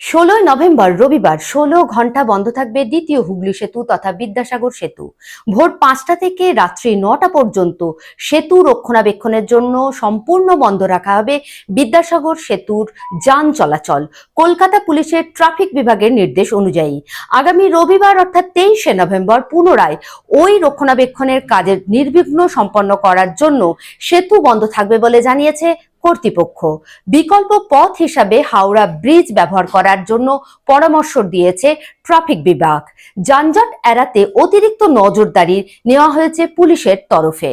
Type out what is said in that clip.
ষোলোই নভেম্বর রবিবার ষোলো ঘণ্টা বন্ধ থাকবে দ্বিতীয় হুগলি সেতু তথা বিদ্যাসাগর সেতু। ভোর পাঁচটা থেকে রাত্রি নটা পর্যন্ত সেতু রক্ষণাবেক্ষণের জন্য সম্পূর্ণ বন্ধ রাখা হবে বিদ্যাসাগর সেতুর যান চলাচল। কলকাতা পুলিশের ট্রাফিক বিভাগের নির্দেশ অনুযায়ী আগামী রবিবার অর্থাৎ তেইশে নভেম্বর পুনরায় ওই রক্ষণাবেক্ষণের কাজের নির্বিঘ্ন সম্পন্ন করার জন্য সেতু বন্ধ থাকবে বলে জানিয়েছে কর্তৃপক্ষ। বিকল্প পথ হিসাবে হাওড়া ব্রিজ ব্যবহার করার জন্য পরামর্শ দিয়েছে ট্রাফিক বিভাগ। যানজট এড়াতে অতিরিক্ত নজরদারি নেওয়া হয়েছে পুলিশের তরফে।